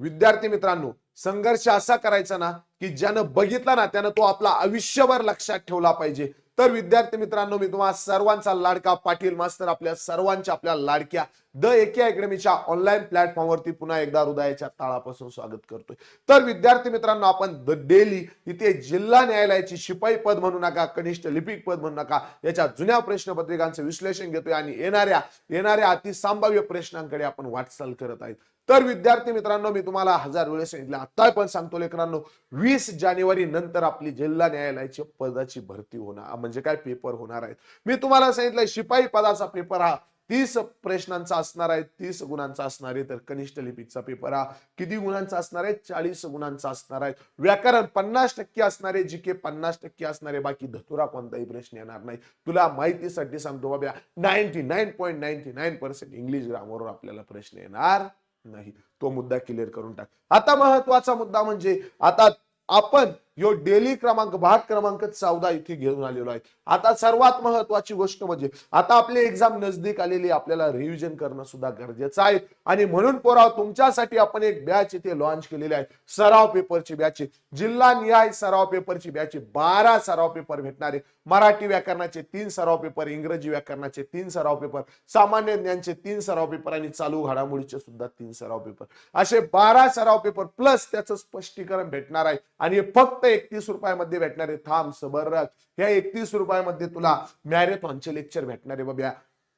विद्यार्थी मित्रांनो संघर्ष असा करायचा ना की ज्यानं बघितला ना त्यानं तो आपला आयुष्यभर लक्षात ठेवला पाहिजे. तर विद्यार्थी मित्रांनो मी तुम्हाला सर्वांचा लाडका पाटील मास्तर आपल्या सर्वांच्या आपल्या लाडक्या द एके अकॅडमीच्या ऑनलाईन प्लॅटफॉर्मवरती पुन्हा एकदा हृदयाच्या ताळापासून स्वागत करतोय. तर विद्यार्थी मित्रांनो आपण द डेली इथे जिल्हा न्यायालयाची शिपाई पद म्हणू नका कनिष्ठ लिपिक पद म्हणू नका याच्या जुन्या प्रश्नपत्रिकांचं विश्लेषण घेतोय आणि येणाऱ्या येणाऱ्या अतिसंभाव्य प्रश्नांकडे आपण वाटचाल करत आहेत. तर विद्यार्थी मित्रांनो मी तुम्हाला हजार वेळेस सांगितलं. आता पण सांगतो लेकरांनो वीस जानेवारी नंतर आपली जिल्हा न्यायालयाची पदाची भरती होणार. म्हणजे काय पेपर होणार आहेत? मी तुम्हाला सांगितलं शिपाई पदाचा पेपर हा तीस प्रश्नांचा असणार आहे तीस गुणांचा असणार आहे. तर कनिष्ठ लिपिकचा पेपर हा किती गुणांचा असणार आहे? चाळीस गुणांचा असणार आहे. व्याकरण पन्नास टक्के असणार आहे जी के पन्नास टक्के असणार आहे. बाकी धतुरा कोणताही प्रश्न येणार नाही. तुला माहितीसाठी सांगतो बाबा ninety nine point ninety nine percent English ग्रामरवर आपल्याला प्रश्न येणार नाही. तो मुद्दा क्लिअर करून टाक. आता महत्त्वाचा मुद्दा म्हणजे आता आपण यो डेली क्रमांक भाग क्रमांक चौदा इथे घेऊन आलेलो आहे. आता सर्वात महत्वाची गोष्ट म्हणजे आता आपली एक्झाम नजदीक आलेली आपल्याला रिव्हिजन करणं सुद्धा गरजेचं आहे. आणि म्हणून पोराव तुमच्यासाठी आपण एक बॅच इथे लॉन्च केलेली आहे. सराव पेपरची बॅच जिल्हा निहाय सराव पेपरची बॅच बारा सराव पेपर भेटणार आहे. मराठी व्याकरणाचे तीन सराव पेपर इंग्रजी व्याकरणाचे तीन सराव पेपर सामान्य ज्ञानचे तीन सराव पेपर आणि चालू घडामोडीचे सुद्धा तीन सराव पेपर असे बारा सराव पेपर प्लस त्याचं स्पष्टीकरण भेटणार आहे. आणि फक्त एकतीस रुपयामध्ये भेटणार आहे. थांब सबर या ह्या एकतीस रुपयामध्ये तुला मॅरेथॉनचे लेक्चर भेटणार आहे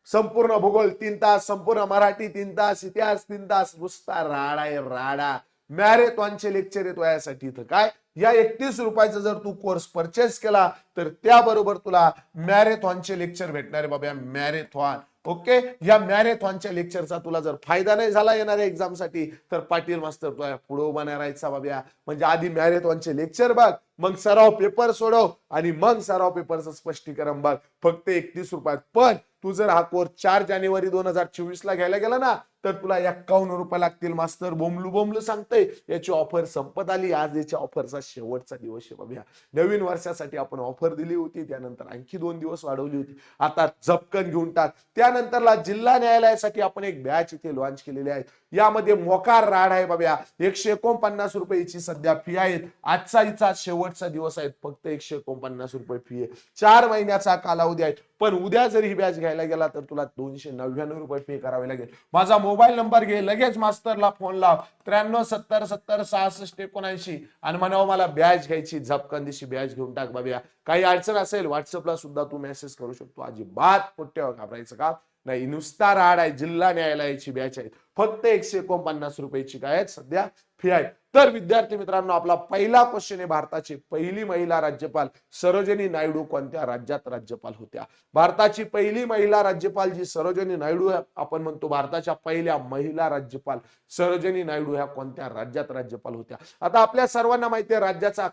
संपूर्ण भूगोल तीन तास संपूर्ण मराठी तीन तास इतिहास तीन तास नुसता राडा आहे राडा. मॅरेथॉनचे लेक्चर येतो यासाठी इथं. काय? या एकतीस रुपयाचा जर तू कोर्स परचेस केला तर त्याबरोबर तुला मॅरेथॉनचे लेक्चर भेटणार आहे बाबा मॅरेथॉन. ओके या मॅरेथॉनच्या लेक्चरचा तुला जर फायदा नाही झाला येणाऱ्या एक्झामसाठी तर पाटील मास्तर तुला पुढे उभा नाही राहायचा बाब्या. म्हणजे आधी मॅरेथॉनचे लेक्चर बघ मग सराव पेपर सोडव आणि मग सराव पेपरचं स्पष्टीकरण बघ. फक्त एकतीस रुपयात. पण तू जर हा कोर्स चार जानेवारी दोन हजार चोवीस ला घ्यायला गेला ना तर तुला एक्कावन्न रुपये लागतील मास्तर. बोंबलू बोंबलू सांगतोय. याची ऑफर संपत आली. आज याच्या ऑफरचा शेवटचा दिवस आहे बाबा नवीन वर्षासाठी आपण ऑफर दिली होती. त्यानंतर आणखी दोन दिवस वाढवली होती. आता झपकन घेऊन टाक. त्यानंतरला जिल्हा न्यायालयासाठी आपण एक बॅच इथे लॉन्च केलेली आहे. यामध्ये मोकार राड आहे बाब्या एकशे एकोणपन्नास रुपयेची सध्या फी आहे. आजचा हिचा शेवटचा दिवस आहे. फक्त एकशे एकोणपन्नास रुपये फी आहे. चार महिन्याचा कालावधी आहे. पण उद्या जर ही बॅच घ्यायला गेला तर तुला दोनशे नव्याण्णव रुपये फी करावे लागेल. माझा मोबाईल नंबर घे लगेच मास्तरला फोन लाव. त्र्याण्णव सत्तर सत्तर सहासष्ट एकोणऐंशी. आणि म्हणावं मला बॅच घ्यायची झपकंदीशी बॅच घेऊन टाक बाबा काही अडचण असेल व्हॉट्सअपला सुद्धा तू मेसेज करू शकतो. अजिबात पुट्ट्यावर घाबरायचं का? नाही नुसता राड आहे जिल्हा न्यायालयाची बॅच आहे. फक्त एकशे एकोणपन्नास रुपयाची काय आहेत सध्या फी आहे तर विद्यार्थी मित्रांनो आपला पहिला क्वेश्चन आहे भारताची पहिली महिला राज्यपाल. सरोजनी नायडू कोणत्या राज्यात राज्यपाल होत्या? भारताची पहिली महिला राज्यपाल जी सरोजनी नायडू आपण म्हणतो भारताच्या पहिल्या महिला राज्यपाल सरोजनी नायडू ह्या कोणत्या राज्यात राज्यपाल होत्या? आता आपल्या सर्वांना माहिती आहे राज्याचा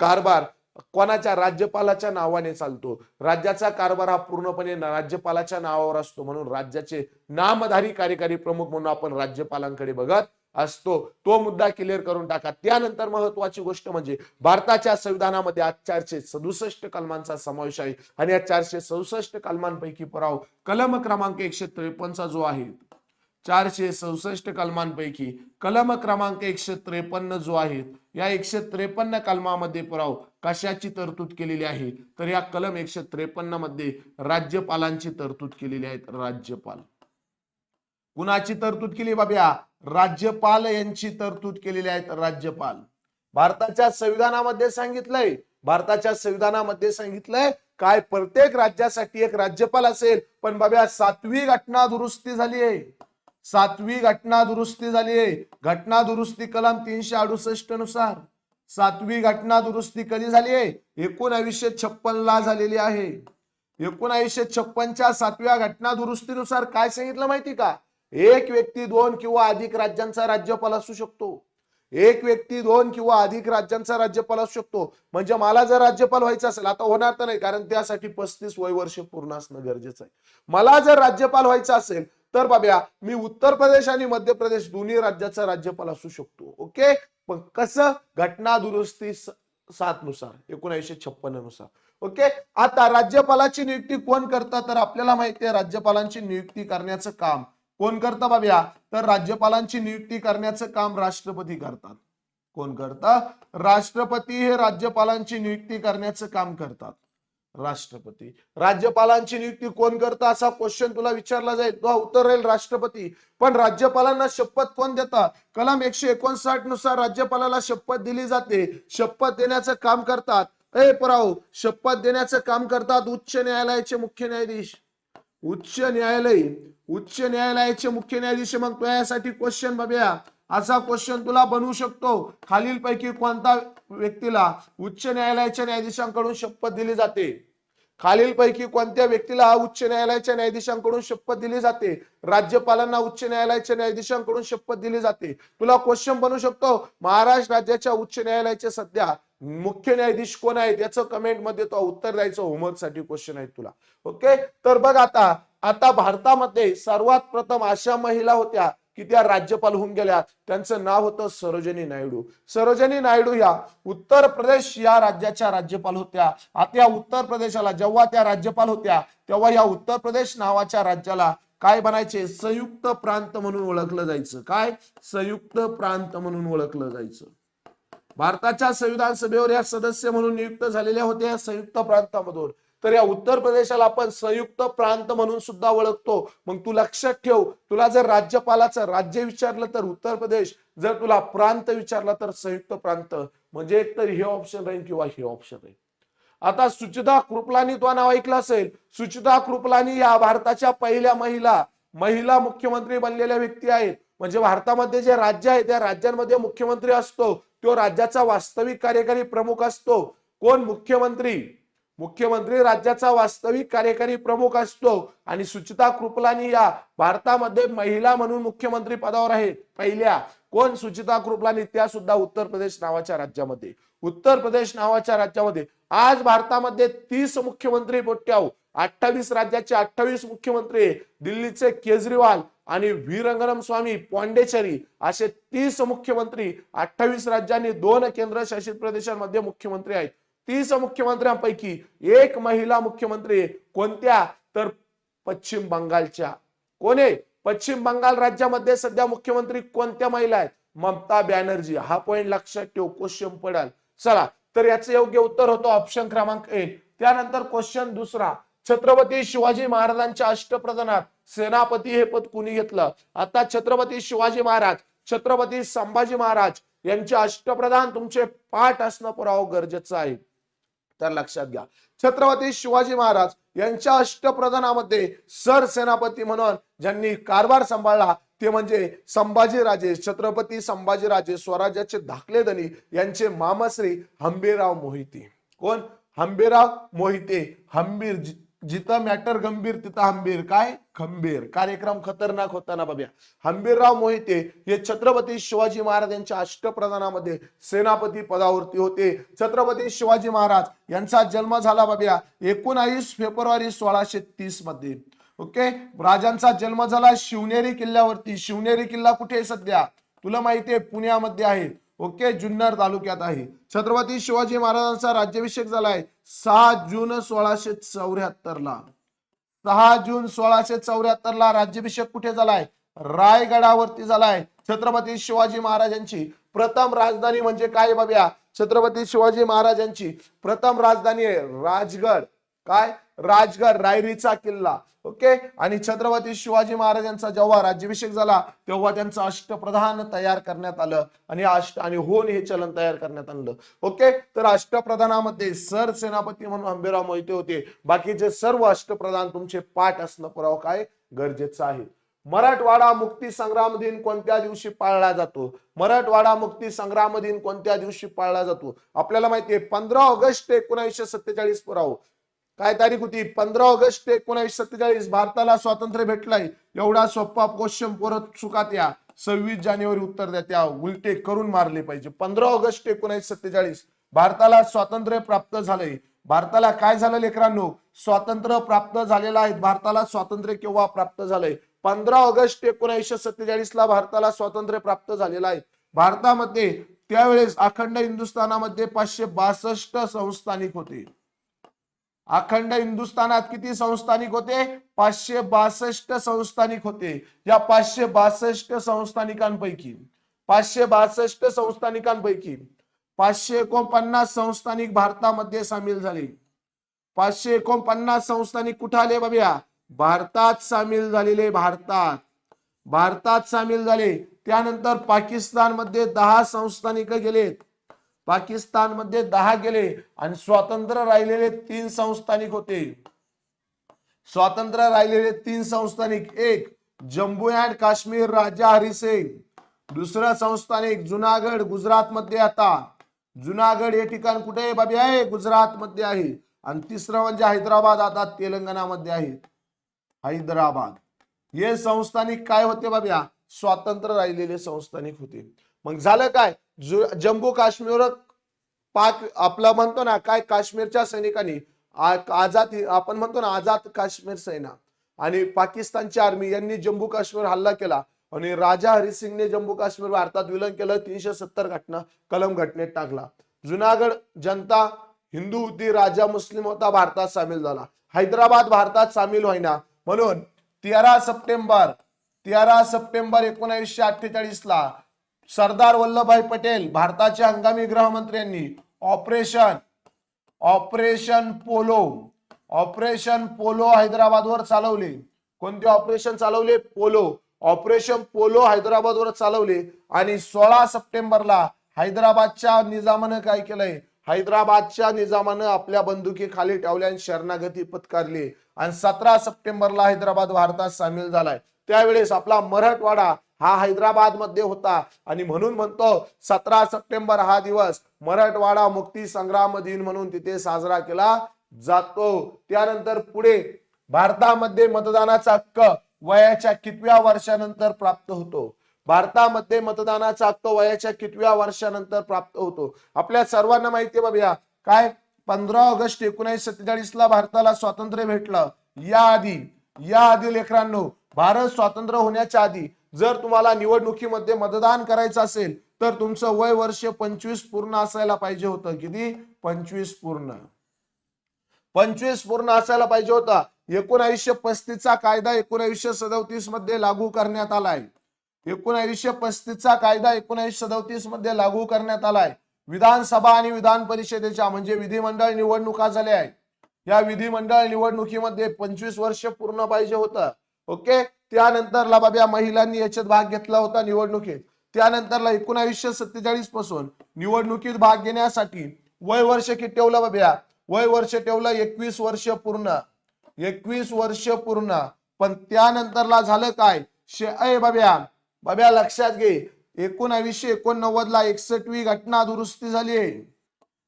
कारभार कोणाच्या राज्यपालाच्या नावाने चालतो? राज्याचा कारभार हा पूर्णपणे राज्यपालाच्या नावावर असतो म्हणून राज्याचे नामधारी कार्यकारी प्रमुख म्हणून आपण राज्यपालांकडे बघत असतो. तो मुद्दा क्लिअर करून टाका. त्यानंतर महत्वाची गोष्ट म्हणजे भारताच्या संविधानामध्ये आज चारशे सदुसष्ट कलमांचा समावेश आहे. आणि या चारशे सदुसष्ट कलमांपैकी पराव कलम क्रमांक एकशे त्रेपन्नचा जो आहे चारशे चौसष्ट कलमांपैकी कलम क्रमांक एकशे त्रेपन्न जो आहे या एकशे त्रेपन्न कलमामध्ये पुराव कशाची तरतूद केलेली आहे? तर या कलम एकशे त्रेपन्नमध्ये राज्यपालांची तरतूद केलेली आहे. राज्यपाल. कुणाची तरतूद केली बाब्या? राज्यपाल यांची तरतूद केलेली आहेत राज्यपाल. भारताच्या संविधानामध्ये सांगितलंय. भारताच्या संविधानामध्ये सांगितलंय काय प्रत्येक राज्यासाठी एक राज्यपाल असेल पण बाब्या सातवी घटना दुरुस्ती झाली आहे. सातवी घटना दुरुस्ती झाली आहे. घटना दुरुस्ती कलम तीनशे अडुसष्टनुसार. सातवी घटना दुरुस्ती कधी झाली आहे? एकोणावीसशे छप्पन ला झालेली आहे. एकोणावीसशे छप्पनच्या सातव्या घटना दुरुस्तीनुसार काय सांगितलं माहिती का? एक व्यक्ती दोन किंवा अधिक राज्यांचा राज्यपाल असू शकतो. एक व्यक्ती दोन किंवा अधिक राज्यांचा राज्यपाल असू शकतो. म्हणजे मला जर राज्यपाल व्हायचं असेल आता होणार तर नाही कारण त्यासाठी पस्तीस वय वर्ष पूर्ण असणं गरजेचं आहे. मला जर राज्यपाल व्हायचं असेल तर बाब्या मी उत्तर प्रदेश आणि मध्य प्रदेश दोन्ही राज्याचा राज्यपाल असू शकतो. ओके? पण कसं? घटना दुरुस्ती सात नुसार एकोणीसशे छप्पन्ननुसार. ओके? आता राज्यपालाची नियुक्ती कोण करता तर आपल्याला माहिती आहे राज्यपालांची नियुक्ती करण्याचं काम. कोण करतं बाब्या? तर राज्यपालांची नियुक्ती करण्याचं काम राष्ट्रपती करतात. कोण करतं? राष्ट्रपती हे राज्यपालांची नियुक्ती करण्याचं काम करतात. राष्ट्रपती. राज्यपालांची नियुक्ती कोण करतं असा क्वेश्चन तुला विचारला जाईल. तो उत्तर राहील राष्ट्रपती. पण राज्यपालांना शपथ कोण देतात कलम एकशे एकोणसाठनुसार राज्यपालाला शपथ दिली जाते. शपथ देण्याचं काम करतात. ए पराव शपथ देण्याचं काम करतात उच्च न्यायालयाचे मुख्य न्यायाधीश. उच्च न्यायालय उच्च न्यायालयाचे मुख्य न्यायाधीश मग तो यासाठी क्वेश्चन बघूया. असा क्वेश्चन तुला बनवू शकतो. खालील पैकी कोणता व्यक्तीला उच्च न्यायालयाच्या न्यायाधीशांकडून शपथ दिली जाते? खालील पैकी कोणत्या व्यक्तीला उच्च न्यायालयाच्या न्यायाधीशांकडून शपथ दिली जाते? राज्यपालांना उच्च न्यायालयाच्या न्यायाधीशांकडून शपथ दिली जाते. तुला क्वेश्चन बनवू शकतो. महाराष्ट्र राज्याच्या उच्च न्यायालयाचे सध्या मुख्य न्यायाधीश कोण आहेत याचं कमेंटमध्ये तो उत्तर द्यायचं होमवर्कसाठी क्वेश्चन आहे तुला. ओके तर बघ आता आता भारतामध्ये सर्वात प्रथम अशा महिला होत्या की त्या राज्यपाल होऊन गेल्या. त्यांचं नाव होतं सरोजनी नायडू. सरोजनी नायडू या उत्तर प्रदेश या राज्याच्या राज्यपाल होत्या. आता या उत्तर प्रदेशाला जेव्हा त्या राज्यपाल होत्या तेव्हा या उत्तर प्रदेश नावाच्या राज्याला काय बनायचे संयुक्त प्रांत म्हणून ओळखलं जायचं. काय? संयुक्त प्रांत म्हणून ओळखलं जायचं. भारताच्या संविधान सभेवर या सदस्य म्हणून नियुक्त झालेल्या होत्या संयुक्त प्रांतामधून. तर या उत्तर प्रदेशाला आपण संयुक्त प्रांत म्हणून सुद्धा ओळखतो. मग तू लक्षात ठेव तुला जर राज्यपालाचं राज्य विचारलं तर उत्तर प्रदेश जर तुला प्रांत विचारला तर संयुक्त प्रांत. म्हणजे एकतर हे ऑप्शन राहील किंवा हे ऑप्शन राहील आता सुचिता कृपलानी तो नाव ऐकलं असेल. सुचिता कृपलानी या भारताच्या पहिल्या महिला महिला मुख्यमंत्री बनलेल्या व्यक्ती आहेत. म्हणजे भारतामध्ये जे राज्य आहे त्या राज्यांमध्ये मुख्यमंत्री असतो. तो राज्याचा वास्तविक कार्यकारी प्रमुख असतो. कोण? मुख्यमंत्री. मुख्यमंत्री राज्याचा वास्तविक कार्यकारी प्रमुख असतो. आणि सुचिता कृपलानी या भारतामध्ये महिला म्हणून मुख्यमंत्री पदावर आहेत पहिल्या. कोण? सुचिता कृपलानी. त्या सुद्धा उत्तर प्रदेश नावाच्या राज्यामध्ये. उत्तर प्रदेश नावाच्या राज्यामध्ये. आज भारतामध्ये तीस मुख्यमंत्री पोट्याव अठ्ठावीस राज्याचे अठ्ठावीस मुख्यमंत्री दिल्लीचे केजरीवाल आणि व्ही स्वामी पॉंडेचेरी असे तीस मुख्यमंत्री अठ्ठावीस राज्यांनी दोन केंद्रशासित प्रदेशांमध्ये मुख्यमंत्री आहेत. तीस मुख्यमंत्र्यांपैकी एक महिला मुख्यमंत्री कोणत्या? तर पश्चिम बंगालच्या. कोण आहे? पश्चिम बंगाल राज्यामध्ये सध्या मुख्यमंत्री कोणत्या महिला आहेत? ममता बॅनर्जी. हा पॉइंट लक्षात ठेव क्वेश्चन पडाल. चला तर याचं योग्य उत्तर होतं ऑप्शन क्रमांक एक. त्यानंतर क्वेश्चन दुसरा. छत्रपती शिवाजी महाराजांच्या अष्टप्रधानात सेनापती हे पद कुणी घेतलं? आता छत्रपती शिवाजी महाराज छत्रपती संभाजी महाराज यांचे अष्टप्रधान तुमचे पाठ असणं पुरावं हो गरजेचं आहे. तर लक्षात घ्या. छत्रपती शिवाजी महाराज यांच्या अष्टप्रधानामध्ये सरसेनापती म्हणून ज्यांनी कारभार सांभाळला ते म्हणजे संभाजीराजे छत्रपती संभाजीराजे स्वराज्याचे धाकले धनी यांचे मामाश्री हंबीरराव मोहिते. कोण? हंबीरराव मोहिते हंबीर जिथं मॅटर गंभीर तिथं हंबीर. काय? खंबीर. कार्यक्रम खतरनाक होता ना बाब्या हंबीरराव मोहिते हे छत्रपती शिवाजी महाराज यांच्या अष्टप्रधानामध्ये सेनापती पदावरती होते. छत्रपती शिवाजी महाराज यांचा जन्म झाला बाब्या एकोणावीस फेब्रुवारी सोळाशे तीसमध्ये. ओके? राजांचा जन्म झाला शिवनेरी किल्ल्यावरती. शिवनेरी किल्ला कुठे आहे सध्या? तुला माहितीये पुण्यामध्ये आहे. ओके जुन्नर तालुक्यात आहे. छत्रपती शिवाजी महाराजांचा राज्याभिषेक झालाय सहा जून सोळाशे चौऱ्याहत्तर ला सहा जून सोळाशे चौऱ्याहत्तर ला राज्याभिषेक कुठे झालाय? रायगडावरती झालाय. छत्रपती शिवाजी महाराजांची प्रथम राजधानी म्हणजे काय बाब्या? छत्रपती शिवाजी महाराजांची प्रथम राजधानी आहे राजगड. काय? राजगड रायरीचा किल्ला ओके? आणि छत्रपती शिवाजी महाराजांचा जेव्हा राज्याभिषेक झाला तेव्हा त्यांचं अष्टप्रधान तयार करण्यात आलं. आणि अष्ट आणि होन हे चलन तयार करण्यात आणलं ओके? तर अष्टप्रधानामध्ये सर सेनापती म्हणून हंबीराव मोहिते होते. बाकीचे सर्व अष्टप्रधान तुमचे पाठ असणं पुरावं काय? गरजेचं आहे. मराठवाडा मुक्ती संग्राम दिन कोणत्या दिवशी पाळला जातो? मराठवाडा मुक्ती संग्राम दिन कोणत्या दिवशी पाळला जातो? आपल्याला माहितीये पंधरा ऑगस्ट एकोणीसशे सत्तेचाळीस पुराव. काय तारीख होती? पंधरा ऑगस्ट एकोणीसशे सत्तेचाळीस. भारताला स्वातंत्र्य भेटलंय. एवढा सोपा क्वेश्चन परत चुकात या. सव्वीस जानेवारी उत्तर द्या त्या उलटे करून मारले पाहिजे. पंधरा ऑगस्ट एकोणीसशे सत्तेचाळीस. भारताला स्वातंत्र्य प्राप्त झालंय. भारताला काय झालं लेकरांनो? स्वातंत्र्य प्राप्त झालेलं आहे. भारताला स्वातंत्र्य केव्हा प्राप्त झालंय? पंधरा ऑगस्ट एकोणीसशे सत्तेचाळीस ला भारताला स्वातंत्र्य प्राप्त झालेलं आहे. भारतामध्ये त्यावेळेस अखंड हिंदुस्थानामध्ये पाचशे बासष्ट संस्थानिक होते. अखंड हिंदुस्थानात किती संस्थानिक होते? पाचशे बासष्ट संस्थानिक होते. या पाचशे बासष्ट संस्थानिकांपैकी पाचशे बासष्ट संस्थानिकांपैकी पाचशे एकोणपन्नास संस्थानिक भारतामध्ये सामील झाले. पाचशे एकोणपन्नास संस्थानिक कुठे आले बाबा भारतात सामील झालेले भारतात. भारतात सामील झाले. त्यानंतर पाकिस्तानमध्ये दहा संस्थानिक गेलेत. पाकिस्तानमध्ये दहा गेले आणि स्वातंत्र्य राहिलेले तीन संस्थानिक होते. स्वातंत्र्य राहिलेले तीन संस्थानिक एक जम्मू अँड काश्मीर राजा हरिसिंग दुसरं संस्थानिक जुनागड गुजरात मध्ये आता. जुनागड हे ठिकाण कुठे आहे बाबी? आहे गुजरात मध्ये आहे. आणि तिसरं म्हणजे हैदराबाद आता तेलंगणामध्ये आहे. हैदराबाद. हे संस्थानिक काय होते बाब्या? स्वातंत्र्य राहिलेले संस्थानिक होते. मग झालं काय? जम्मू काश्मीर पाक आपला म्हणतो ना काय काश्मीरच्या सैनिकांनी आझाद आपण म्हणतो ना आझाद काश्मीर सेना आणि पाकिस्तानची आर्मी यांनी जम्मू काश्मीर हल्ला केला आणि राजा हरिसिंगने जम्मू काश्मीर भारतात विलन केलं. तीनशे सत्तर घटना कलम घटनेत टाकला. जुनागड जनता हिंदू होती राजा मुस्लिम होता भारतात सामील झाला. हैदराबाद भारतात सामील होईना. म्हणून तेरा सप्टेंबर तेरा सप्टेंबर एकोणीसशे अठ्ठेचाळीस ला सरदार वल्लभभाई पटेल भारताचे हंगामी गृहमंत्र्यांनी operation operation polo operation polo हैदराबादवर चालवले. कोणते ऑपरेशन चालवले? पोलो. ऑपरेशन पोलो हैदराबादवर चालवले. आणि सोळा सप्टेंबरला हैदराबादच्या निजामानं काय केलंय? हैदराबादच्या निजामानं आपल्या बंदुकी खाली ठेवल्या आणि शरणागती पत्कारली. आणि सतरा सप्टेंबरला हैदराबाद भारतात सामील झालाय. त्यावेळेस आपला मराठवाडा हा हैदराबादमध्ये होता. आणि म्हणून म्हणतो सतरा सप्टेंबर हा दिवस मराठवाडा मुक्ती संग्राम दिन म्हणून तिथे साजरा केला जातो. त्यानंतर पुढे भारतामध्ये मतदानाचा हक्क वयाच्या कितव्या वर्षानंतर प्राप्त होतो? भारतामध्ये मतदानाचा हक्क वयाच्या कितव्या वर्षानंतर प्राप्त होतो? आपल्या सर्वांना माहिती आहे बाबा काय? पंधरा ऑगस्ट एकोणीसशे सत्तेचाळीस ला भारताला स्वातंत्र्य भेटलं. या आधी या आधी लेकरांनो भारत स्वातंत्र्य होण्याच्या आधी जर तुम्हाला निवडणुकीमध्ये मतदान करायचं असेल तर तुमचं वय वर्ष पंचवीस पूर्ण असायला पाहिजे होतं. किती? पंचवीस पूर्ण. पंचवीस पूर्ण असायला पाहिजे होता. एकोणावीसशे पस्तीसचा कायदा एकोणावीसशे सदोतीसमध्ये लागू करण्यात आलाय. एकोणावीसशे पस्तीसचा कायदा एकोणावीसशे सदोतीसमध्ये लागू करण्यात आलाय. विधानसभा आणि विधान परिषदेच्या म्हणजे विधिमंडळ निवडणुका झाल्या आहेत. या विधिमंडळ निवडणुकीमध्ये पंचवीस वर्ष पूर्ण पाहिजे होतं. ओके? त्यानंतरला बाबा महिलांनी याच्यात भाग घेतला होता निवडणुकीत. त्यानंतरला एकोणावीसशे सत्तेचाळीसपासून निवडणुकीत भाग घेण्यासाठी वय वर्ष किती ठेवलं बाब्या वय वर्ष ठेवलं एकवीस वर्ष पूर्ण. एकवीस वर्ष पूर्ण. पण त्यानंतरला झालं काय? शे अय बाब्या बाब्या लक्षात घे. एकोणावीसशे एकोणनव्वद ला एकसठवी घटना दुरुस्ती झाली आहे.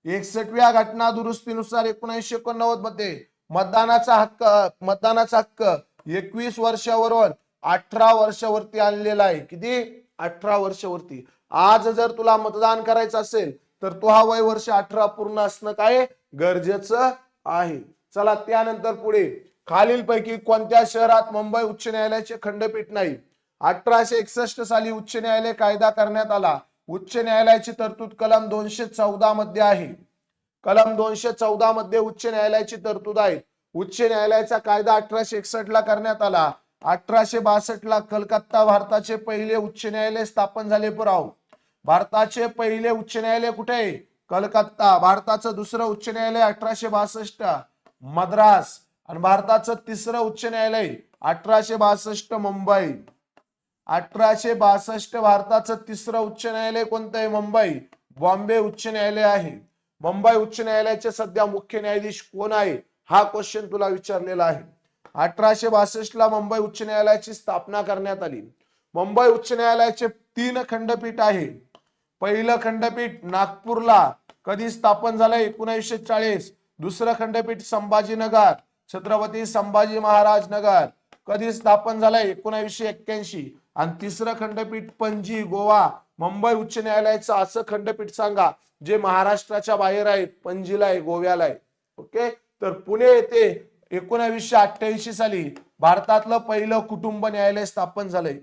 एकसठव्या घटना दुरुस्तीनुसार एकोणीसशे एकोणनव्वदमध्ये मतदानाचा हक्क मतदानाचा हक्क एकवीस वर्षावरून अठरा वर्षावरती आणलेला आहे. किती? अठरा वर्षावरती. आज जर तुला मतदान करायचं असेल तर तो हा वय वर्ष अठरा पूर्ण असणं काय? गरजेचं आहे. चला त्यानंतर पुढे. खालीलपैकी कोणत्या शहरात मुंबई उच्च न्यायालयाचे खंडपीठ नाही? अठराशे एकसष्ट साली उच्च न्यायालय कायदा करण्यात आला. उच्च न्यायालयाची तरतूद कलम दोनशे चौदा मध्ये आहे. कलम दोनशे चौदा मध्ये उच्च न्यायालयाची तरतूद आहे. उच्च न्यायालयाचा कायदा अठराशे एकसष्ट ला करण्यात आला. अठराशे बासष्ट ला कलकत्ता भारताचे पहिले उच्च न्यायालय स्थापन झाले पुराव. भारताचे पहिले उच्च न्यायालय कुठे? आहे कलकत्ता. भारताचं दुसरं उच्च न्यायालय अठराशे बासष्ट. मद्रास. आणि भारताचं तिसरं उच्च न्यायालय अठराशे बासष्ट मुंबई. अठराशे बासष्ट भारताचं तिसरं उच्च न्यायालय कोणतं आहे? मुंबई. बॉम्बे उच्च न्यायालय आहे. मुंबई उच्च न्यायालयाचे सध्या मुख्य न्यायाधीश कोण आहे? हा क्वेश्चन तुला विचारलेला आहे. अठराशे बासष्ट ला मुंबई उच्च न्यायालयाची स्थापना करण्यात आली. मुंबई उच्च न्यायालयाचे तीन खंडपीठ आहे. पहिलं खंडपीठ नागपूरला कधी स्थापन झालं? एकोणीसशे चाळीस. दुसरं खंडपीठ संभाजीनगर. छत्रपती संभाजी महाराज नगर. कधी स्थापन झालंय एकोणीसशे एक्क्याऐंशी. आणि तिसरं खंडपीठ पणजी गोवा. मुंबई उच्च न्यायालयाचं असं खंडपीठ सांगा जे महाराष्ट्राच्या बाहेर आहे पणजीला आहे गोव्याला आहे. ओके? तर पुणे येथे एकोणावीसशे अठ्ठ्याऐंशी साली भारतातलं पहिलं कुटुंब न्यायालय स्थापन झालंय.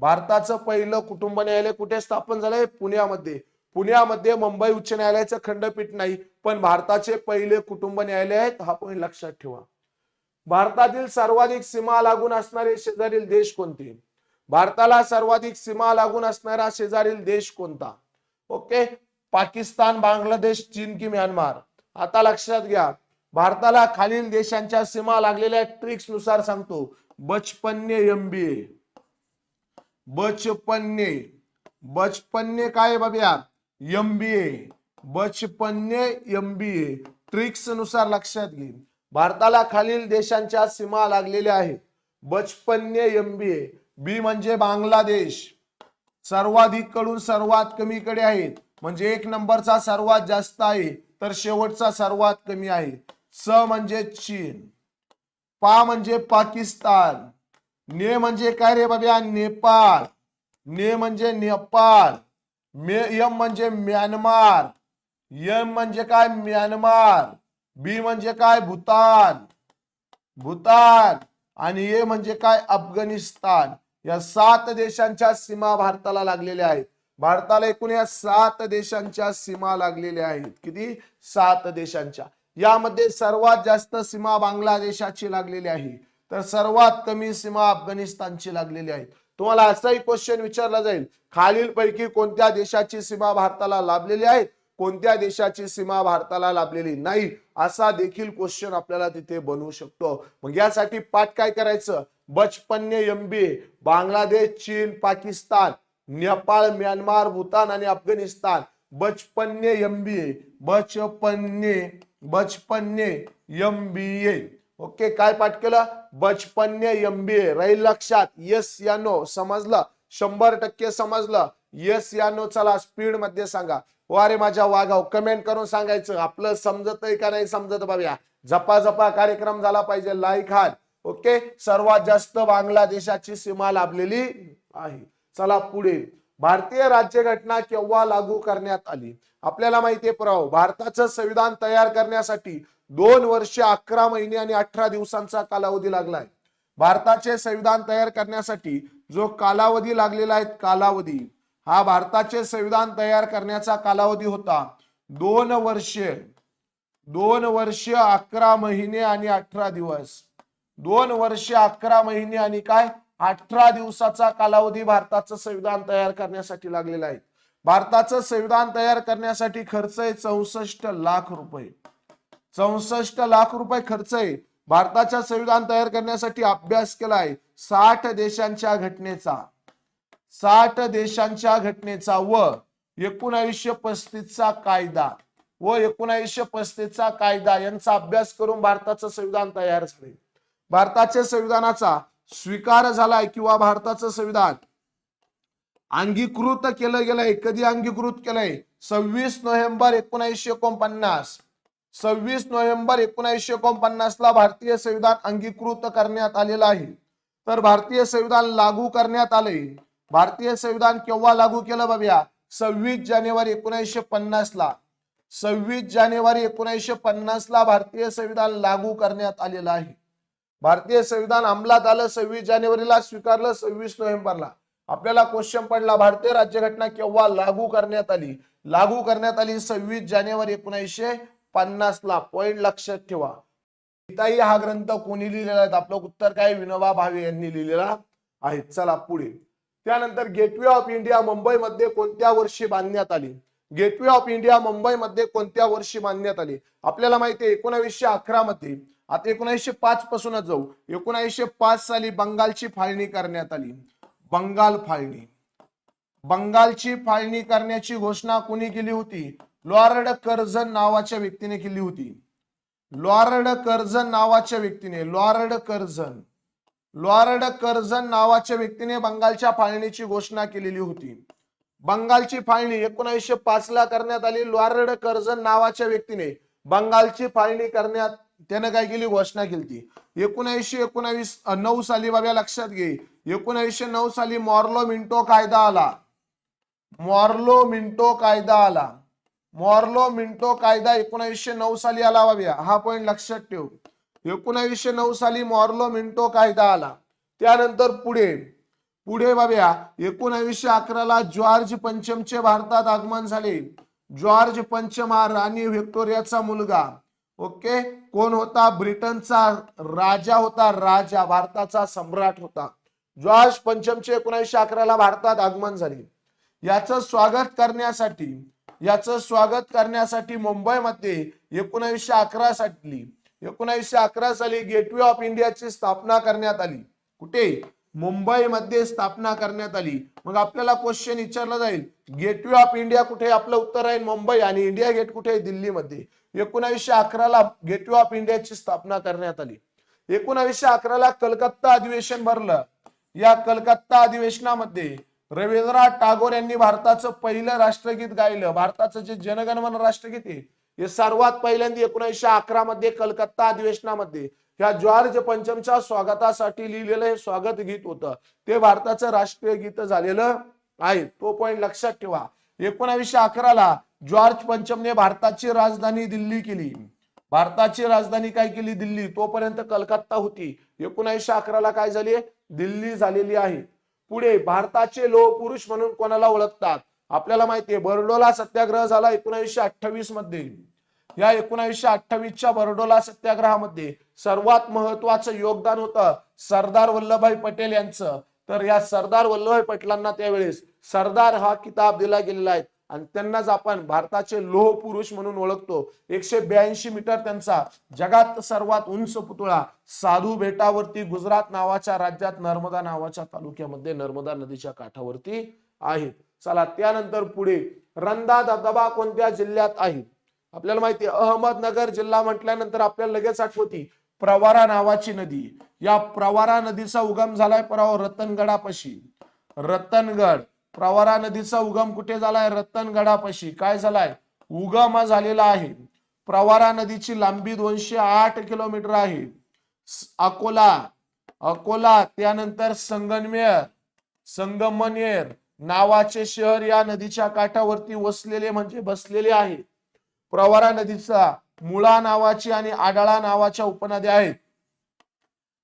भारताचं पहिलं कुटुंब न्यायालय कुठे स्थापन झालंय? पुण्यामध्ये. पुण्यामध्ये मुंबई उच्च न्यायालयाचं खंडपीठ नाही पण भारताचे पहिले कुटुंब न्यायालय आहेत हा पॉईंट लक्षात ठेवा. भारतातील सर्वाधिक सीमा लागून असणारे शेजारील देश कोणते? भारताला सर्वाधिक सीमा लागून असणारा शेजारील देश कोणता? ओके? पाकिस्तान बांगलादेश चीन की म्यानमार. आता लक्षात घ्या. भारताला खालील देशांच्या सीमा लागलेल्या ट्रिक्सनुसार सांगतो. बचपन्य एमबीए बचपन्य बचपन्य काय बाब्या एमबीए बचपन्य एमबीए ट्रिक्सनुसार लक्षात घे भारताला खालील देशांच्या सीमा लागलेल्या आहेत. बचपन्य एमबीए बी म्हणजे बांगलादेश. सर्वाधिककडून सर्वात कमीकडे आहेत. म्हणजे एक नंबरचा सर्वात जास्त आहे तर शेवटचा सर्वात कमी आहे. स म्हणजे चीन पा म्हणजे पाकिस्तान ने म्हणजे काय रे बाब्या? नेपाळ ने म्हणजे नेपाळ मे यम म्हणजे म्यानमार यम म्हणजे काय? म्यानमार बी म्हणजे काय? भूतान भूतान आणि ए म्हणजे काय? अफगाणिस्तान. या सात देशांच्या सीमा भारताला लागलेल्या आहेत. भारताला एकूण या सात देशांच्या सीमा लागलेल्या आहेत. किती? सात देशांच्या. यामध्ये सर्वात जास्त सीमा बांगलादेशाची लागलेली आहे. तर सर्वात कमी सीमा अफगाणिस्तानची लागलेली आहे. तुम्हाला असाही क्वेश्चन विचारला जाईल. खालील पैकी कोणत्या देशाची सीमा भारताला लाभलेली आहे? कोणत्या देशाची सीमा भारताला लाभलेली नाही? असा देखील क्वेश्चन आपल्याला तिथे बनवू शकतो. मग यासाठी पाठ काय करायचं? बचपन्य एमबी बांगलादेश चीन पाकिस्तान नेपाळ म्यानमार भूतान आणि अफगाणिस्तान. बचपन्य एमबीए बचपन्य बचपन्य एमबीए ओके काय पाठ केलं? बचपन्य एमबीए राहील लक्षात. यस या नो समजलं? शंभर टक्के समजलं. यस या नो चला स्पीडमध्ये सांगा. हो, वारे माझ्या वागाव कमेंट करून सांगायचं. आपलं समजतय का नाही समजत बाबा झपा झपा कार्यक्रम झाला पाहिजे. लाईक हान ओके सर्वात जास्त बांगलादेशाची सीमा लाभलेली आहे. चला पुढे. भारतीय राज्यघटना केव्हा लागू करण्यात आली? आपल्याला माहितीये पुराव. भारताचं संविधान तयार करण्यासाठी दोन वर्ष अकरा महिने आणि अठरा दिवसांचा कालावधी लागलाय भारताचे संविधान तयार करण्यासाठी जो कालावधी लागलेला आहे कालावधी हा भारताचे संविधान तयार करण्याचा कालावधी होता दोन वर्ष. दोन वर्ष अकरा महिने आणि अठरा दिवस. दोन वर्ष अकरा महिने आणि काय? अठरा दिवसाचा कालावधी भारताचं संविधान तयार करण्यासाठी लागलेला आहे. भारताचं संविधान तयार करण्यासाठी खर्च आहे चौसष्ट लाख रुपये. चौसष्ट लाख रुपये खर्च आहे. भारताच्या संविधान तयार करण्यासाठी अभ्यास केला आहे. साठ देशांच्या घटनेचा. साठ देशांच्या घटनेचा व एकोणावीसशे पस्तीसचा कायदा. व एकोणावीसशे पस्तीसचा कायदा यांचा अभ्यास करून भारताचं संविधान तयार झाले भारताच्या संविधानाचा स्वीकार झालाय किंवा भारताचं संविधान? अंगीकृत केलं गेलंय. कधी अंगीकृत केलंय? सव्वीस नोव्हेंबर एकोणीसशे एकोणपन्नास. सव्वीस नोव्हेंबर एकोणीसशे एकोणपन्नास ला भारतीय संविधान अंगीकृत करण्यात आलेलं आहे. तर भारतीय संविधान लागू करण्यात आले भारतीय संविधान केव्हा लागू केलं बाबा सव्वीस जानेवारी एकोणीसशे पन्नास ला सव्वीस जानेवारी एकोणीसशे पन्नास ला भारतीय संविधान लागू करण्यात आलेलं आहे. भारतीय संविधान अंमलात आलं सव्वीस जानेवारीला स्वीकारलं सव्वीस नोव्हेंबरला. आपल्याला क्वेश्चन पडला भारतीय राज्यघटना केव्हा लागू करण्यात आली? लागू करण्यात आली सव्वीस जानेवारी एकोणीसशे पन्नास ला पॉइंट लक्षात ठेवा. गीताई हा ग्रंथ कोणी लिहिलेला आहे? आपलं उत्तर काय? विनोबा भावे यांनी लिहिलेला आहे. चला पुढे. त्यानंतर गेटवे ऑफ इंडिया मुंबईमध्ये कोणत्या वर्षी बांधण्यात आली? गेटवे ऑफ इंडिया मुंबईमध्ये कोणत्या वर्षी बांधण्यात आली? आपल्याला माहिती आहे एकोणावीसशे अकरा मध्ये आता एकोणीसशे पाच पासूनच जाऊ. एकोणीसशे पाच साली बंगालची फाळणी करण्यात आली. बंगाल फाळणी. बंगालची फाळणी करण्याची घोषणा कोणी केली होती? लॉर्ड कर्झन नावाच्या व्यक्तीने केली होती. लॉर्ड कर्झन नावाच्या व्यक्तीने लॉर्ड कर्झन. लॉर्ड कर्झन नावाच्या व्यक्तीने बंगालच्या फाळणीची घोषणा केलेली होती. बंगालची फाळणी एकोणीसशे पाच ला करण्यात आली. लॉर्ड कर्झन नावाच्या व्यक्तीने बंगालची फाळणी करण्यात त्यानं काय केली? घोषणा केली एकोणीसशे एकोणावीस नऊ साली बाबा लक्षात घे. एकोणीसशे नऊ साली मॉर्लो मिंटो कायदा आला. मॉर्लो मिंटो कायदा आला. मॉर्लो मिंटो कायदा एकोणीसशे नऊ साली आला बाबा हा पॉइंट लक्षात ठेव. एकोणावीसशे नऊ साली मॉर्लो मिंटो कायदा आला. त्यानंतर पुढे पुढे बाब्या एकोणावीसशे अकराला जॉर्ज पंचमचे भारतात आगमन झाले. जॉर्ज पंचम हा राणी व्हिक्टोरियाचा मुलगा. ओके? कोण होता? ब्रिटनचा राजा होता राजा भारताचा सम्राट होता. जॉर्ज पंचमचे एकोणीसशे अकराला भारतात आगमन झाले. याचं स्वागत करण्यासाठी याचं स्वागत करण्यासाठी मुंबईमध्ये एकोणीसशे अकरा साली एकोणीसशे अकरा साली गेटवे ऑफ इंडियाची स्थापना करण्यात आली. कुठे? मुंबईमध्ये स्थापना करण्यात आली. मग आपल्याला क्वेश्चन विचारला जाईल. गेटवे ऑफ इंडिया कुठे? आपलं उत्तर आहे मुंबई आणि इंडिया गेट कुठे? आहे दिल्लीमध्ये. एकोणावीसशे अकराला गेटवे ऑफ इंडियाची स्थापना करण्यात आली. एकोणावीसशे अकराला कलकत्ता अधिवेशन भरलं. या कलकत्ता अधिवेशनामध्ये रवींद्रनाथ टागोर यांनी भारताचं पहिलं राष्ट्रगीत गायलं. भारताचं जे जनगणमन राष्ट्रगीत आहे हे सर्वात पहिल्यांदा एकोणीसशे अकरा मध्ये कलकत्ता अधिवेशनामध्ये ह्या जॉर्ज पंचमच्या स्वागतासाठी लिहिलेलं हे स्वागत गीत होतं. ते भारताचं राष्ट्रीय गीत झालेलं आहे. तो पॉइंट लक्षात ठेवा. एकोणावीसशे अकराला जॉर्ज पंचमने भारताची राजधानी दिल्ली केली. भारताची राजधानी काय केली? दिल्ली. तोपर्यंत कलकत्ता होती. एकोणावीसशे अकराला काय झाली? दिल्ली झालेली आहे. पुढे भारताचे लोह पुरुष म्हणून कोणाला ओळखतात? आपल्याला माहितीये बर्डोला सत्याग्रह झाला एकोणावीसशे अठ्ठावीसमध्ये या एकोणावीसशे अठ्ठावीसच्या बर्डोला सत्याग्रहामध्ये सर्वात महत्वाचं योगदान होतं सरदार वल्लभभाई पटेल यांचं. तर या सरदार वल्लभभाई पटेलांना त्यावेळेस सरदार हा किताब दिला गेलेला आहे. आणि त्यांनाच आपण भारताचे लोह पुरुष म्हणून ओळखतो. एकशे ब्याऐंशी मीटर त्यांचा जगात सर्वात उंच पुतळा साधू बेटावरती गुजरात नावाच्या राज्यात नर्मदा नावाच्या तालुक्यामध्ये नर्मदा नदीच्या काठावरती आहे. चला त्यानंतर पुढे रंदा धबधबा कोणत्या जिल्ह्यात आहे? आपल्याला माहिती अहमदनगर जिल्हा म्हटल्यानंतर आपल्याला लगेच आठवती. प्रवारा नावाची नदी. या प्रवारा नदीचा उगम झालाय पराव रतनगडापाशी. रतनगड. प्रवारा नदीचा उगम कुठे झालाय? रतनगडापाशी. काय झालाय? उगम हा झालेला आहे. प्रवारा नदीची लांबी दोनशे आठ किलोमीटर आहे. अकोला. अकोला त्यानंतर संगमनेर संगमनेर नावाचे शहर या नदीच्या काठावरती वसलेले म्हणजे बसलेले आहे. प्रवारा नदीचा मुळा नावाची आणि आडाळा नावाच्या उपनद्या आहेत.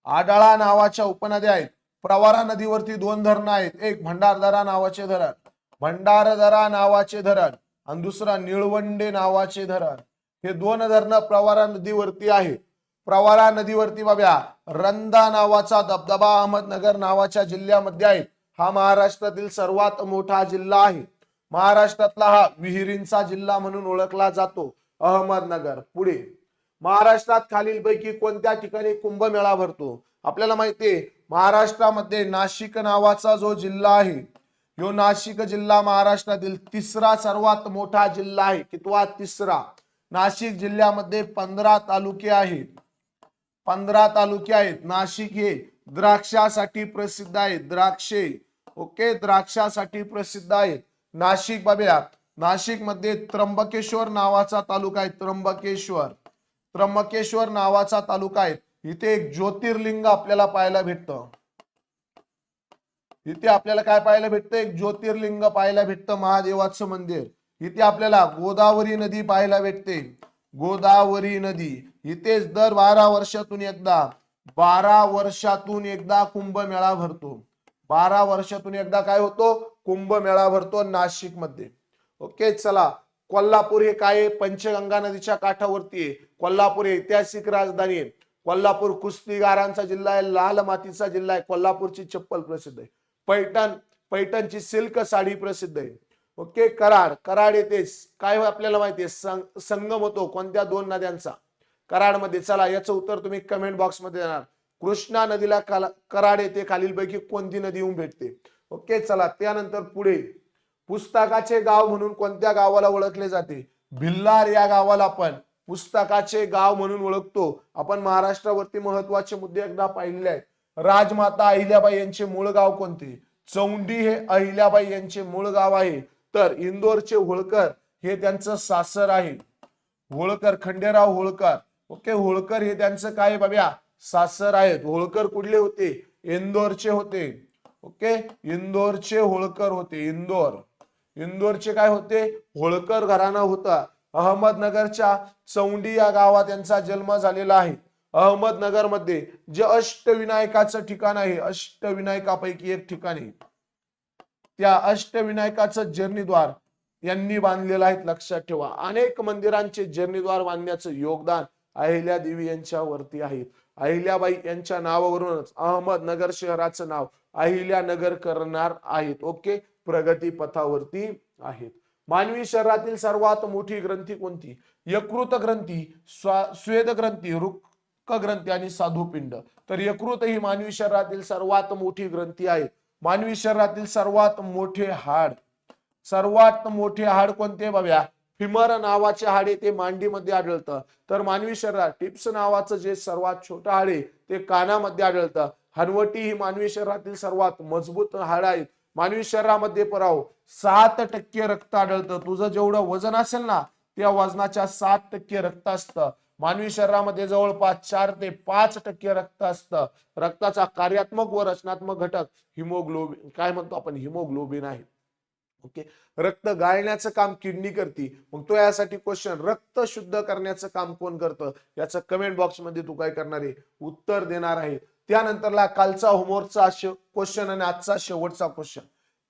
आडाळा नावाच्या उपनद्या आहेत. प्रवारा नदीवरती दोन धरणं आहेत. एक भंडारदरा नावाचे धरण भंडारदरा नावाचे धरण आणि दुसरा निळवंडे नावाचे धरण. हे दोन धरणं प्रवारा नदीवरती आहे प्रवारा नदीवरती बाब्या रंदा नावाचा धबधबा अहमदनगर नावाच्या जिल्ह्यामध्ये आहे. हा महाराष्ट्रातील सर्वात मोठा जिल्हा आहे. महाराष्ट्रातला हा विहिरींचा जिल्हा म्हणून ओळखला जातो अहमदनगर. पुढे महाराष्ट्रात खालीलपैकी कोणत्या ठिकाणी कुंभमेळा भरतो? आपल्याला माहितीये महाराष्ट्रामध्ये नाशिक नावाचा जो जिल्हा आहे यो नाशिक जिल्हा महाराष्ट्रातील तिसरा सर्वात मोठा जिल्हा आहे कितवा तिसरा? नाशिक जिल्ह्यामध्ये पंधरा तालुके आहेत. पंधरा तालुके आहेत. नाशिक हे द्राक्षासाठी प्रसिद्ध आहे. द्राक्षे ओके? द्राक्षासाठी प्रसिद्ध आहे. नाशिक बाब्या नाशिकमध्ये त्र्यंबकेश्वर नावाचा तालुका आहे. त्र्यंबकेश्वर. त्र्यंबकेश्वर नावाचा तालुका आहे. इथे एक ज्योतिर्लिंग आपल्याला पाहायला भेटतं. इथे आपल्याला काय पाहायला भेटतं? एक ज्योतिर्लिंग पाहायला भेटतं महादेवाचं मंदिर. इथे आपल्याला गोदावरी नदी पाहायला भेटते. गोदावरी नदी. इथेच दर बारा वर्षातून एकदा बारा वर्षातून एकदा कुंभमेळा भरतो. बारा वर्षातून एकदा काय होतो? कुंभमेळा भरतो नाशिकमध्ये ओके चला. कोल्हापूर हे काय पंचगंगा नदीच्या काठावरती आहे. कोल्हापूर ऐतिहासिक राजधानी आहे. कोल्हापूर कुस्तीगारांचा जिल्हा आहे लाल मातीचा जिल्हा आहे कोल्हापूरची चप्पल प्रसिद्ध आहे. पैठण पैठणची सिल्क साडी प्रसिद्ध आहे. ओके कराड कराड येथे काय हो आपल्याला माहितीये सं- संगम होतो कोणत्या दोन नद्यांचा? कराडमध्ये. चला याचं उत्तर तुम्ही कमेंट बॉक्समध्ये देणार. कृष्णा नदीला काला- कराड येथे खालीलपैकी कोणती नदी येऊन भेटते? ओके चला त्यानंतर पुढे. पुस्तकाचे गाव म्हणून कोणत्या गावाला ओळखले जाते? भिल्लार या गावाला पण. पुस्तकाचे गाव म्हणून ओळखतो. आपण महाराष्ट्रावरती महत्त्वाचे मुद्दे एकदा पाहिले आहेत. राजमाता अहिल्याबाई यांचे मूळ गाव कोणते? चौंडी हे अहिल्याबाई यांचे मूळ गाव आहे. तर इंदोरचे होळकर हे त्यांचं सासर आहे. होळकर खंडेराव होळकर. ओके होळकर हे त्यांचं काय बाब्या सासर आहेत. होळकर कुठले होते? इंदोरचे होते. ओके इंदोरचे होळकर होते. इंदोर. इंदोरचे काय होते? होळकर घराणं होता. अहमदनगरच्या चौंडी या गावात यांचा जन्म झालेला आहे. अहमदनगरमध्ये जे अष्टविनायकाचं ठिकाण आहे. अष्टविनायकापैकी एक ठिकाण आहे. त्या अष्टविनायकाचं जर्नीद्वार यांनी बांधलेलं आहे. लक्षात ठेवा. अनेक मंदिरांचे जर्नीद्वार बांधण्याचं योगदान अहिल्या देवी यांच्या वरती आहे. अहिल्याबाई यांच्या नावावरूनच अहमदनगर शहराचं नाव अहिल्यानगर करणार आहेत. ओके? प्रगती पथावरती आहेत. मानवी शरीरातील सर्वात मोठी ग्रंथी कोणती? यकृत ग्रंथी स्वेद ग्रंथी रुक्क ग्रंथी आणि साधुपिंड. तर यकृत ही मानवी शरीरातील सर्वात मोठी ग्रंथी आहे. मानवी शरीरातील सर्वात मोठे हाड. सर्वात मोठे हाड कोणते बघ्या? फिमर नावाचे हाड आहे ते मांडीमध्ये आढळतं. तर मानवी शरीरात टिप्स नावाचं जे सर्वात छोटं हाड आहे ते कानामध्ये आढळतं. हनवटी ही मानवी शरीरातील सर्वात मजबूत हाड आहेत मानवी शरीरामध्ये पराव. सात टक्के रक्त आढळतं. तुझं जेवढं वजन असेल ना त्या वजनाच्या सात टक्के रक्त असतं. मानवी शरीरामध्ये जवळपास चार ते पाच टक्के रक्त असतं. रक्ताचा कार्यात्मक व रचनात्मक घटक हिमोग्लोबिन काय म्हणतो आपण? हिमोग्लोबिन आहे. ओके? रक्त गाळण्याचं काम किडनी करते. मग तो यासाठी क्वेश्चन रक्त शुद्ध करण्याचं काम कोण करतं? याचं कमेंट बॉक्समध्ये तू काय करणार आहे? उत्तर देणार आहे. त्यानंतरला कालचा होमवर्कचा क्वेश्चन आणि आजचा शेवटचा क्वेश्चन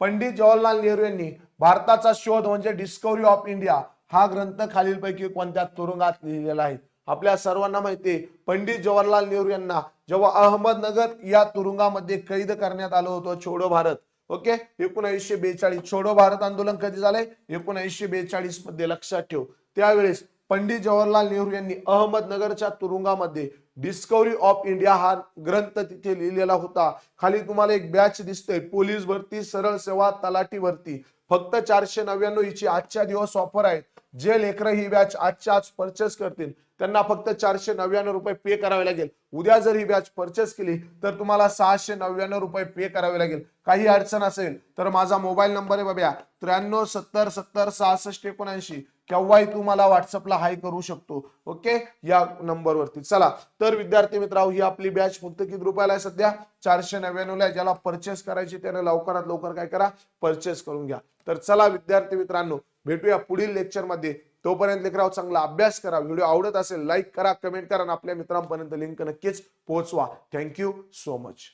पंडित जवाहरलाल नेहरू यांनी भारताचा शोध म्हणजे डिस्कवरी ऑफ इंडिया हा ग्रंथ खालीलपैकी कोणत्या तुरुंगात लिहिलेला आहे? आपल्या सर्वांना माहिती पंडित जवाहरलाल नेहरू यांना जेव्हा अहमदनगर या तुरुंगामध्ये कैद करण्यात आलं होतं छोडो भारत. ओके? एकोणीसशे बेचाळीस छोडो भारत आंदोलन कधी झालंय? एकोणीसशे बेचाळीसमध्ये लक्षात ठेव. त्यावेळेस पंडित जवाहरलाल नेहरू यांनी अहमदनगरच्या तुरुंगामध्ये डिस्कवरी ऑफ इंडिया हा ग्रंथ तिथे लिहिलेला होता. खाली तुम्हाला एक बॅच दिसते पोलीस भरती सरळ सेवा तलाठी भरती फक्त चारशे नव्याण्णव हिची आजच्या दिवस ऑफर आहे जे लेकर ही बॅच आजच्या आज परचेस करतील त्यांना फक्त चारशे नव्याण्णव रुपये पे करावे लागेल. उद्या जर ही बॅच परचेस केली तर तुम्हाला सहाशे नव्याण्णव रुपये पे करावे लागेल. काही अडचण असेल तर माझा मोबाईल नंबर आहे बाब्या त्र्याण्णव सत्तर सत्तर सहासष्ट एकोणऐंशी. केव्हाही तू मला व्हॉट्सअपला हाय करू शकतो ओके या नंबरवरती. चला तर विद्यार्थी मित्रांनो ही आपली बॅच फक्त किती रुपयाला आहे सध्या? चारशे नव्याण्णव ला आहे. ज्याला परचेस करायची त्याने लवकरात लवकर काय करा? परचेस करून घ्या. तर चला विद्यार्थी मित्रांनो भेटूया पुढील लेक्चरमध्ये. तोपर्यंत लेकराव चांगला अभ्यास करा. व्हिडिओ आवडत असेल लाईक करा कमेंट करा आणि आपल्या मित्रांपर्यंत लिंक नक्कीच पोहोचवा. Thank you so much